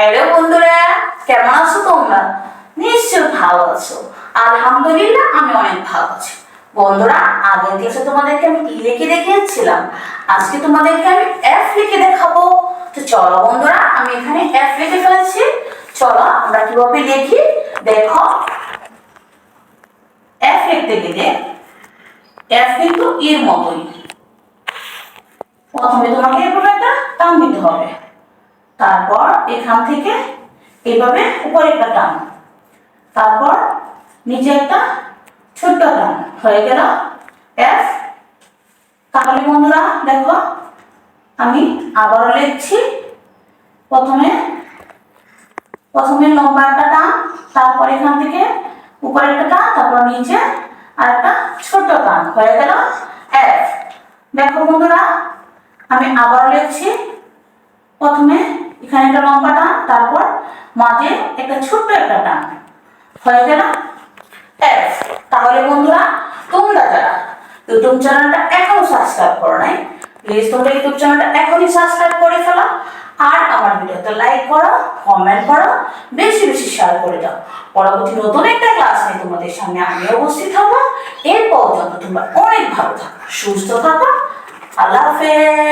Hello বন্ধুরা, কেমন আছো তোমরা? নিশ্চয় ভালো আছো। আলহামদুলিল্লাহ, আমি অনেক ভালো আছি। বন্ধুরা, আগের ক্লাসে তোমাদেরকে আমি ই লিখে দেখিয়েছিলাম? আজকে তোমাদেরকে আমি এফ লিখে দেখাবো। তো চলো বন্ধুরা, আমি এখানে এফ লিখে ফেলেছি। চলো, আমরা কীভাবে লিখি? দেখো। এফ লিখতে গেলে এফ কিন্তু এর মতোই। প্রথমে তোমাকে এভাবে একটা তারপর এখান থেকে এইভাবে উপরে একটা টান তারপর নিচে একটা ছোট্ট টান হয়ে গেল। এফ তাহলে বন্ধুরা, দেখো, আমি আবারও লিখছি। প্রথমে প্রথমে লম্বা একটা টান তারপর এখান থেকে উপরে একটা টান তারপর নিচে আর একটা ছোট্ট টান হয়ে গেল এফ দেখো বন্ধুরা, আমি আবারও লিখছি। প্রথমে এখানে একটা লম্বা টান, তারপর মাঝে একটা ছোট্ট একটা টান। হয়ে গেল এফ তাহলে বন্ধুরা, তোমরা যারা ইউটিউব চ্যানেলটা এখনও সাবস্ক্রাইব করো নাই প্লিজ তোমরা ইউটিউব চ্যানেলটা এখনই সাবস্ক্রাইব করে ফেলো। আর আমার ভিডিওতে লাইক করো কমেন্ট করো, বেশি বেশি শেয়ার করে দাও। পরবর্তী নতুন একটা ক্লাস নিয়ে তোমাদের সামনে আমি উপস্থিত হব। এর পর্যন্ত তোমরা অনেক ভালো থাকো, সুস্থ থাকো। আল্লাহ হাফেজ।